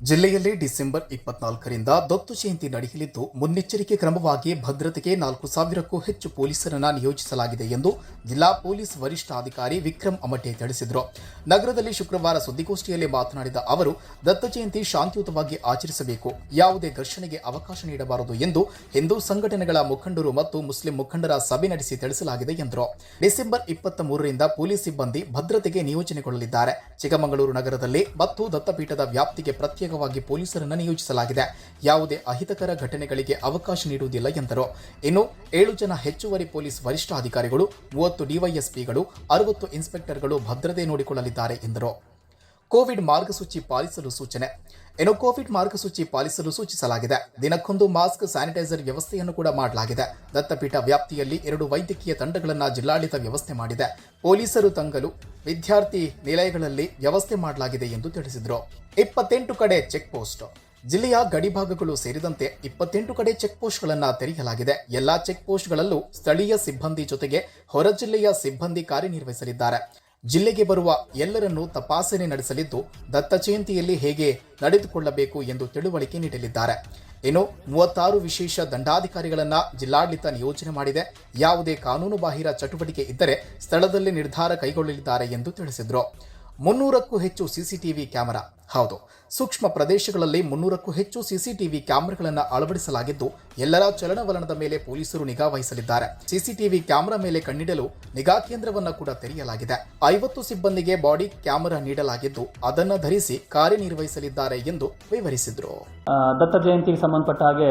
ಜಿಲ್ಲೆಯಲ್ಲಿ ಡಿಸೆಂಬರ್ ಇಪ್ಪತ್ನಾಲ್ಕರಿಂದ ದತ್ತು ಜಯಂತಿ ನಡೆಯಲಿದ್ದು, ಮುನ್ನೆಚ್ಚರಿಕೆ ಕ್ರಮವಾಗಿ ಭದ್ರತೆಗೆ ನಾಲ್ಕು ಸಾವಿರಕ್ಕೂ ಹೆಚ್ಚು ಪೊಲೀಸರನ್ನ ನಿಯೋಜಿಸಲಾಗಿದೆ ಎಂದು ಜಿಲ್ಲಾ ಪೊಲೀಸ್ ವರಿಷ್ಠಾಧಿಕಾರಿ ವಿಕ್ರಮ್ ಅಮಟೆ ತಿಳಿಸಿದರು. ನಗರದಲ್ಲಿ ಶುಕ್ರವಾರ ಸುದ್ದಿಗೋಷ್ಠಿಯಲ್ಲಿ ಮಾತನಾಡಿದ ಅವರು, ದತ್ತು ಜಯಂತಿ ಶಾಂತಿಯುತವಾಗಿ ಆಚರಿಸಬೇಕು, ಯಾವುದೇ ಘರ್ಷಣೆಗೆ ಅವಕಾಶ ನೀಡಬಾರದು ಎಂದು ಹಿಂದೂ ಸಂಘಟನೆಗಳ ಮುಖಂಡರು ಮತ್ತು ಮುಸ್ಲಿಂ ಮುಖಂಡರ ಸಭೆ ನಡೆಸಿ ತಿಳಿಸಲಾಗಿದೆ ಎಂದರು. ಡಿಸೆಂಬರ್ ಇಪ್ಪತ್ತ ಮೂರರಿಂದ ಪೊಲೀಸ್ ಸಿಬ್ಬಂದಿ ಭದ್ರತೆಗೆ ನಿಯೋಜನೆಗೊಳ್ಳಲಿದ್ದಾರೆ. ಚಿಕ್ಕಮಗಳೂರು ನಗರದಲ್ಲಿ ಮತ್ತು ದತ್ತಪೀಠದ ವ್ಯಾಪ್ತಿಗೆ ಪ್ರತ್ಯೇಕವಾಗಿ ಪೊಲೀಸರನ್ನು ನಿಯೋಜಿಸಲಾಗಿದೆ. ಯಾವುದೇ ಅಹಿತಕರ ಘಟನೆಗಳಿಗೆ ಅವಕಾಶ ನೀಡುವುದಿಲ್ಲ ಎಂದರು. ಇನ್ನು ಏಳು ಜನ ಹೆಚ್ಚುವರಿ ಪೊಲೀಸ್ ವರಿಷ್ಠಾಧಿಕಾರಿಗಳು, ಮೂವತ್ತು ಡಿವೈಎಸ್ಪಿಗಳು, ಅರವತ್ತು ಇನ್ಸ್ಪೆಕ್ಟರ್ಗಳು ಭದ್ರತೆ ನೋಡಿಕೊಳ್ಳಲಿದ್ದಾರೆ ಎಂದರು. ಕೋವಿಡ್ ಮಾರ್ಗಸೂಚಿ ಪಾಲಿಸಲು ಸೂಚನೆ. ಇನ್ನು ಕೋವಿಡ್ ಮಾರ್ಗಸೂಚಿ ಪಾಲಿಸಲು ಸೂಚಿಸಲಾಗಿದೆ. ದಿನಕ್ಕೊಂದು ಮಾಸ್ಕ್, ಸ್ಯಾನಿಟೈಸರ್ ವ್ಯವಸ್ಥೆಯನ್ನು ಕೂಡ ಮಾಡಲಾಗಿದೆ. ದತ್ತಪೀಠ ವ್ಯಾಪ್ತಿಯಲ್ಲಿ ಎರಡು ವೈದ್ಯಕೀಯ ತಂಡಗಳನ್ನು ಜಿಲ್ಲಾಡಳಿತ ವ್ಯವಸ್ಥೆ ಮಾಡಿದೆ. ಪೊಲೀಸರು ತಂಗಲು ವಿದ್ಯಾರ್ಥಿ ನಿಲಯಗಳಲ್ಲಿ ವ್ಯವಸ್ಥೆ ಮಾಡಲಾಗಿದೆ ಎಂದು ತಿಳಿಸಿದರು. ಇಪ್ಪತ್ತೆಂಟು ಕಡೆ ಚೆಕ್ ಪೋಸ್ಟ್. ಜಿಲ್ಲೆಯ ಗಡಿಭಾಗಗಳು ಸೇರಿದಂತೆ ಇಪ್ಪತ್ತೆಂಟು ಕಡೆ ಚೆಕ್ ಪೋಸ್ಟ್ಗಳನ್ನು ತೆರೆಯಲಾಗಿದೆ. ಎಲ್ಲಾ ಚೆಕ್ ಪೋಸ್ಟ್ಗಳಲ್ಲೂ ಸ್ಥಳೀಯ ಸಿಬ್ಬಂದಿ ಜೊತೆಗೆ ಹೊರ ಜಿಲ್ಲೆಯ ಸಿಬ್ಬಂದಿ ಕಾರ್ಯನಿರ್ವಹಿಸಲಿದ್ದಾರೆ. ಜಿಲ್ಲೆಗೆ ಬರುವ ಎಲ್ಲರನ್ನೂ ತಪಾಸಣೆ ನಡೆಸಲಿದ್ದು, ದತ್ತ ಜಯಂತಿಯಲ್ಲಿ ಹೇಗೆ ನಡೆದುಕೊಳ್ಳಬೇಕು ಎಂದು ತಿಳುವಳಿಕೆ ನೀಡಲಿದ್ದಾರೆ. ಇನ್ನು ಮೂವತ್ತಾರು ವಿಶೇಷ ದಂಡಾಧಿಕಾರಿಗಳನ್ನ ಜಿಲ್ಲಾಡಳಿತ ನಿಯೋಜನೆ ಮಾಡಿದೆ. ಯಾವುದೇ ಕಾನೂನುಬಾಹಿರ ಚಟುವಟಿಕೆ ಇದ್ದರೆ ಸ್ಥಳದಲ್ಲಿ ನಿರ್ಧಾರ ಕೈಗೊಳ್ಳಲಿದ್ದಾರೆ ಎಂದು ತಿಳಿಸಿದರು. ಮುನ್ನೂರಕ್ಕೂ ಹೆಚ್ಚು ಸಿಸಿಟಿವಿ ಕ್ಯಾಮೆರಾ. ಹೌದು, ಸೂಕ್ಷ್ಮ ಪ್ರದೇಶಗಳಲ್ಲಿ ಮುನ್ನೂರಕ್ಕೂ ಹೆಚ್ಚು ಸಿಸಿಟಿವಿ ಕ್ಯಾಮೆರಾಗಳನ್ನು ಅಳವಡಿಸಲಾಗಿದ್ದು, ಎಲ್ಲರ ಚಲನವಲನದ ಮೇಲೆ ಪೊಲೀಸರು ನಿಗಾ ವಹಿಸಲಿದ್ದಾರೆ. ಸಿಸಿಟಿವಿ ಕ್ಯಾಮೆರಾ ಮೇಲೆ ಕಣ್ಣಿಡಲು ನಿಗಾ ಕೇಂದ್ರವನ್ನು ಕೂಡ ತೆರೆಯಲಾಗಿದೆ. ಐವತ್ತು ಸಿಬ್ಬಂದಿಗೆ ಬಾಡಿ ಕ್ಯಾಮೆರಾ ನೀಡಲಾಗಿದ್ದು, ಅದನ್ನು ಧರಿಸಿ ಕಾರ್ಯನಿರ್ವಹಿಸಲಿದ್ದಾರೆ ಎಂದು ವಿವರಿಸಿದರು. ದತ್ತ ಜಯಂತಿಗೆ ಸಂಬಂಧಪಟ್ಟ ಹಾಗೆ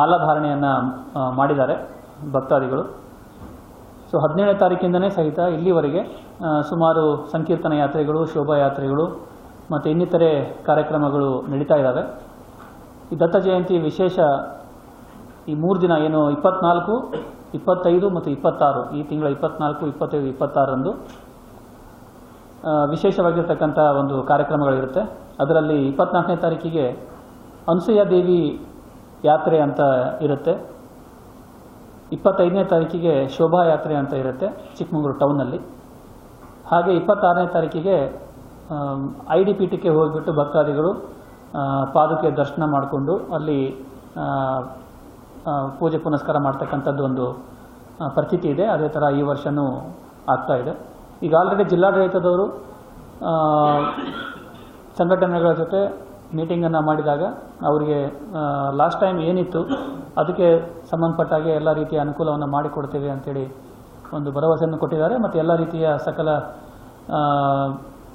ಮಾಲಾಧಾರಣೆಯನ್ನು ಮಾಡಿದ್ದಾರೆ ಭಕ್ತಾದಿಗಳು. ಸೊ ಹದಿನೇಳನೇ ತಾರೀಕಿಂದನೇ ಸಹಿತ ಇಲ್ಲಿವರೆಗೆ ಸುಮಾರು ಸಂಕೀರ್ತನ ಯಾತ್ರೆಗಳು ಶೋಭಾಯಾತ್ರೆಗಳು ಮತ್ತು ಇನ್ನಿತರೆ ಕಾರ್ಯಕ್ರಮಗಳು ನಡೀತಾ ಇದ್ದಾವೆ ಈ ದತ್ತ ಜಯಂತಿ ವಿಶೇಷ ಈ ಮೂರು ದಿನ, ಏನು ಇಪ್ಪತ್ನಾಲ್ಕು, ಇಪ್ಪತ್ತೈದು ಮತ್ತು ಇಪ್ಪತ್ತಾರು, ಈ ತಿಂಗಳ ಇಪ್ಪತ್ನಾಲ್ಕು, ಇಪ್ಪತ್ತೈದು, ಇಪ್ಪತ್ತಾರರಂದು ವಿಶೇಷವಾಗಿರ್ತಕ್ಕಂಥ ಒಂದು ಕಾರ್ಯಕ್ರಮಗಳಿರುತ್ತೆ. ಅದರಲ್ಲಿ ಇಪ್ಪತ್ನಾಲ್ಕನೇ ತಾರೀಕಿಗೆ ಅನಸೂಯ ದೇವಿ ಯಾತ್ರೆ ಅಂತ ಇರುತ್ತೆ. ಇಪ್ಪತ್ತೈದನೇ ತಾರೀಕಿಗೆ ಶೋಭಾ ಯಾತ್ರೆ ಅಂತ ಇರುತ್ತೆ ಚಿಕ್ಕಮಗಳೂರು ಟೌನಲ್ಲಿ ಹಾಗೆ ಇಪ್ಪತ್ತಾರನೇ ತಾರೀಕಿಗೆ ಐ ಡಿ ಪೀಠಕ್ಕೆ ಹೋಗಿಬಿಟ್ಟು ಭಕ್ತಾದಿಗಳು ಪಾದುಕೆ ದರ್ಶನ ಮಾಡಿಕೊಂಡು ಅಲ್ಲಿ ಪೂಜೆ ಪುನಸ್ಕಾರ ಮಾಡ್ತಕ್ಕಂಥದ್ದು ಒಂದು ಪ್ರತೀತಿ ಇದೆ. ಅದೇ ಥರ ಈ ವರ್ಷವೂ ಆಗ್ತಾ ಇದೆ. ಈಗ ಆಲ್ರೆಡಿ ಜಿಲ್ಲಾಡಳಿತದವರು ಸಂಘಟನೆಗಳ ಜೊತೆ ಮೀಟಿಂಗನ್ನು ಮಾಡಿದಾಗ, ಅವರಿಗೆ ಲಾಸ್ಟ್ ಟೈಮ್ ಏನಿತ್ತು, ಅದಕ್ಕೆ ಸಂಬಂಧಪಟ್ಟಾಗೆ ಎಲ್ಲ ರೀತಿಯ ಅನುಕೂಲವನ್ನು ಮಾಡಿಕೊಡ್ತೇವೆ ಅಂತೇಳಿ ಒಂದು ಭರವಸೆಯನ್ನು ಕೊಟ್ಟಿದ್ದಾರೆ. ಮತ್ತು ಎಲ್ಲ ರೀತಿಯ ಸಕಲ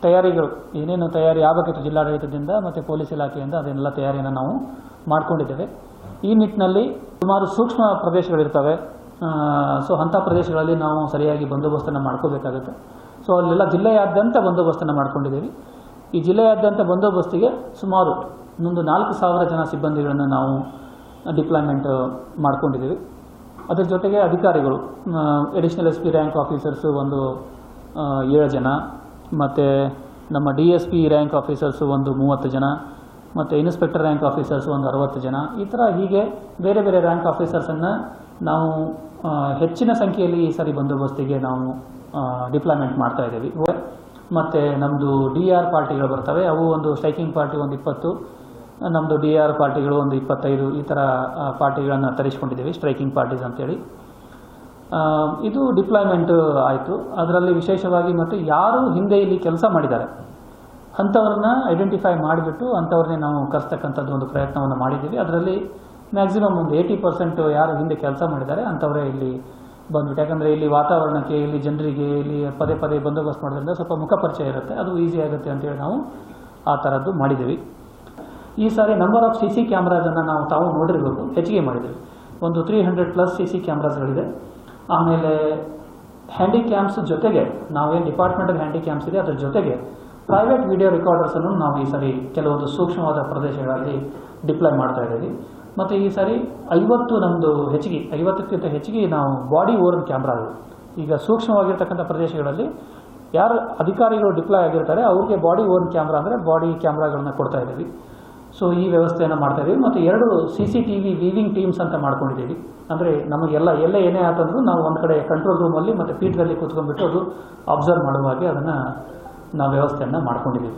ತಯಾರಿಗಳು, ಏನೇನು ತಯಾರಿ ಆಗಬೇಕಿತ್ತು ಜಿಲ್ಲಾಡಳಿತದಿಂದ ಮತ್ತು ಪೊಲೀಸ್ ಇಲಾಖೆಯಿಂದ ಅದನ್ನೆಲ್ಲ ತಯಾರಿಯನ್ನು ನಾವು ಮಾಡಿಕೊಂಡಿದ್ದೇವೆ. ಈ ನಿಟ್ಟಿನಲ್ಲಿ ಸುಮಾರು ಸೂಕ್ಷ್ಮ ಪ್ರದೇಶಗಳಿರ್ತವೆ. ಸೊ ಅಂಥ ಪ್ರದೇಶಗಳಲ್ಲಿ ನಾವು ಸರಿಯಾಗಿ ಬಂದೋಬಸ್ತನ್ನು ಮಾಡ್ಕೋಬೇಕಾಗುತ್ತೆ. ಸೊ ಅಲ್ಲೆಲ್ಲ ಜಿಲ್ಲೆಯಾದ್ಯಂತ ಬಂದೋಬಸ್ತನ್ನು ಮಾಡ್ಕೊಂಡಿದ್ದೀವಿ. ಈ ಜಿಲ್ಲೆಯಾದ್ಯಂತ ಬಂದೋಬಸ್ತಿಗೆ ಸುಮಾರು ಇನ್ನೊಂದು ನಾಲ್ಕು ಸಾವಿರ ಜನ ಸಿಬ್ಬಂದಿಗಳನ್ನು ನಾವು ಡಿಪ್ಲಾಯ್ಮೆಂಟ್ ಮಾಡ್ಕೊಂಡಿದ್ದೀವಿ. ಅದರ ಜೊತೆಗೆ ಅಧಿಕಾರಿಗಳು additional S P rank officers ಒಂದು ಏಳು ಜನ, ಮತ್ತು ನಮ್ಮ D S P rank officers ಒಂದು ಮೂವತ್ತು ಜನ, ಮತ್ತು ಇನ್ಸ್ಪೆಕ್ಟರ್ ರ್ಯಾಂಕ್ ಆಫೀಸರ್ಸ್ ಒಂದು ಅರವತ್ತು ಜನ. ಈ ಥರ ಹೀಗೆ ಬೇರೆ ಬೇರೆ ರ್ಯಾಂಕ್ ಆಫೀಸರ್ಸನ್ನು ನಾವು ಹೆಚ್ಚಿನ ಸಂಖ್ಯೆಯಲ್ಲಿ ಈ ಸಾರಿ ಬಂದೋಬಸ್ತಿಗೆ ನಾವು ಡಿಪ್ಲಾಯ್ಮೆಂಟ್ ಮಾಡ್ತಾ ಇದ್ದೀವಿ. ಮತ್ತು ನಮ್ಮದು ಡಿ ಆರ್ ಪಾರ್ಟಿಗಳು ಬರ್ತವೆ. ಅವು ಒಂದು ಸ್ಟ್ರೈಕಿಂಗ್ ಪಾರ್ಟಿ ಒಂದು ಇಪ್ಪತ್ತು ನಮ್ಮದು ಡಿ ಆರ್ ಪಾರ್ಟಿಗಳು ಒಂದು ಇಪ್ಪತ್ತೈದು ಈ ಥರ ಪಾರ್ಟಿಗಳನ್ನು ತರಿಸ್ಕೊಂಡಿದ್ದೀವಿ, ಸ್ಟ್ರೈಕಿಂಗ್ ಪಾರ್ಟೀಸ್ ಅಂತೇಳಿ. ಇದು ಡಿಪ್ಲಾಯ್ಮೆಂಟ್ ಆಯಿತು. ಅದರಲ್ಲಿ ವಿಶೇಷವಾಗಿ ಮತ್ತು ಯಾರು ಹಿಂದೆ ಇಲ್ಲಿ ಕೆಲಸ ಮಾಡಿದ್ದಾರೆ, ಅಂಥವ್ರನ್ನ ಐಡೆಂಟಿಫೈ ಮಾಡಿಬಿಟ್ಟು ಅಂಥವ್ರನ್ನೇ ನಾವು ಕರೆಸ್ತಕ್ಕಂಥದ್ದು ಒಂದು ಪ್ರಯತ್ನವನ್ನು ಮಾಡಿದ್ದೀವಿ. ಅದರಲ್ಲಿ ಮ್ಯಾಕ್ಸಿಮಮ್ ಒಂದು ಏಯ್ಟಿ ಪರ್ಸೆಂಟ್ ಯಾರು ಹಿಂದೆ ಕೆಲಸ ಮಾಡಿದ್ದಾರೆ, ಅಂಥವರೇ ಇಲ್ಲಿ ಬಂದ್ಬಿಟ್ಟು. ಯಾಕಂದರೆ ಇಲ್ಲಿ ವಾತಾವರಣಕ್ಕೆ, ಇಲ್ಲಿ ಜನರಿಗೆ, ಇಲ್ಲಿ ಪದೇ ಪದೇ ಬಂದೋಬಸ್ತ್ ಮಾಡೋದ್ರಿಂದ ಸ್ವಲ್ಪ ಮುಖ ಪರಿಚಯ ಇರುತ್ತೆ. ಅದು ಈಸಿ ಆಗುತ್ತೆ ಅಂತೇಳಿ ನಾವು ಆ ಥರದ್ದು ಮಾಡಿದ್ದೀವಿ. ಈ ಸಾರಿ ನಂಬರ್ ಆಫ್ ಸಿ ಸಿ ಕ್ಯಾಮ್ರಾಸನ್ನು ನಾವು ತಾವು ನೋಡಿರಬೇಕು, ಹೆಚ್ಚಿಗೆ ಮಾಡಿದ್ವಿ. ಒಂದು three hundred plus C C ಕ್ಯಾಮ್ರಾಸ್ಗಳಿದೆ ಆಮೇಲೆ ಹ್ಯಾಂಡಿ ಕ್ಯಾಮ್ಸ್ ಜೊತೆಗೆ ನಾವೇನು ಡಿಪಾರ್ಟ್ಮೆಂಟಲ್ ಹ್ಯಾಂಡಿ ಕ್ಯಾಮ್ಸ್ ಇದೆ, ಅದರ ಜೊತೆಗೆ ಪ್ರೈವೇಟ್ ವಿಡಿಯೋ ರೆಕಾರ್ಡರ್ಸನ್ನು ನಾವು ಈ ಸಾರಿ ಕೆಲವೊಂದು ಸೂಕ್ಷ್ಮವಾದ ಪ್ರದೇಶಗಳಲ್ಲಿ ಡಿಪ್ಲಾಯ್ ಮಾಡ್ತಾ ಇದ್ದೀವಿ. ಮತ್ತು ಈ ಸಾರಿ ಐವತ್ತು ನಮ್ಮದು ಹೆಚ್ಚಿಗೆ, ಐವತ್ತಕ್ಕಿಂತ ಹೆಚ್ಚಿಗೆ ನಾವು ಬಾಡಿ ಓರ್ನ್ ಕ್ಯಾಮ್ರಾಗಳು ಈಗ ಸೂಕ್ಷ್ಮವಾಗಿರ್ತಕ್ಕಂಥ ಪ್ರದೇಶಗಳಲ್ಲಿ ಯಾರು ಅಧಿಕಾರಿಗಳು ಡಿಪ್ಲಾಯ್ ಆಗಿರ್ತಾರೆ, ಅವ್ರಿಗೆ ಬಾಡಿ ಓರ್ನ್ ಕ್ಯಾಮ್ರಾ ಅಂದರೆ ಬಾಡಿ ಕ್ಯಾಮ್ರಾಗಳನ್ನ ಕೊಡ್ತಾ ಇದ್ದೀವಿ. ಸೊ ಈ ವ್ಯವಸ್ಥೆಯನ್ನು ಮಾಡ್ತಾ ಇದ್ದೀವಿ ಮತ್ತು ಎರಡು C C T V viewing teams ಅಂತ ಮಾಡ್ಕೊಂಡಿದ್ದೀವಿ. ಅಂದರೆ ನಮಗೆಲ್ಲ ಎಲ್ಲ ಏನೇ ಆತಂದ್ರೂ ನಾವು ಒಂದು ಕಡೆ ಕಂಟ್ರೋಲ್ ರೂಮಲ್ಲಿ ಮತ್ತು ಪೀಠದಲ್ಲಿ ಕೂತ್ಕೊಂಡ್ಬಿಟ್ಟು ಅದು ಅಬ್ಸರ್ವ್ ಮಾಡುವ ಹಾಗೆ ಅದನ್ನು ನಾವು ವ್ಯವಸ್ಥೆಯನ್ನು ಮಾಡ್ಕೊಂಡಿದ್ದೀವಿ.